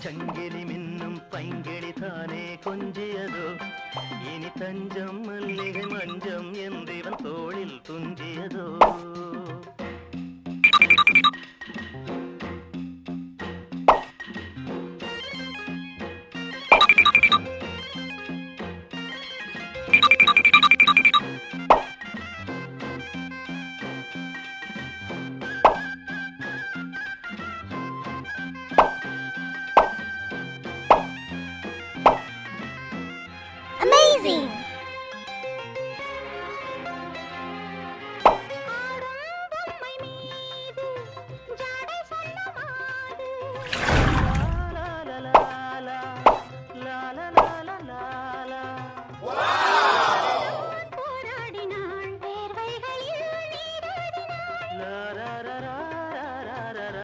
சங்கிலி மின்னும் பைங்கிளி தானே கொஞ்சியதோ? இனி தஞ்சம் மல்லிகை மஞ்சம் என்றிவன் தோளில் துஞ்சியதோ? amazing!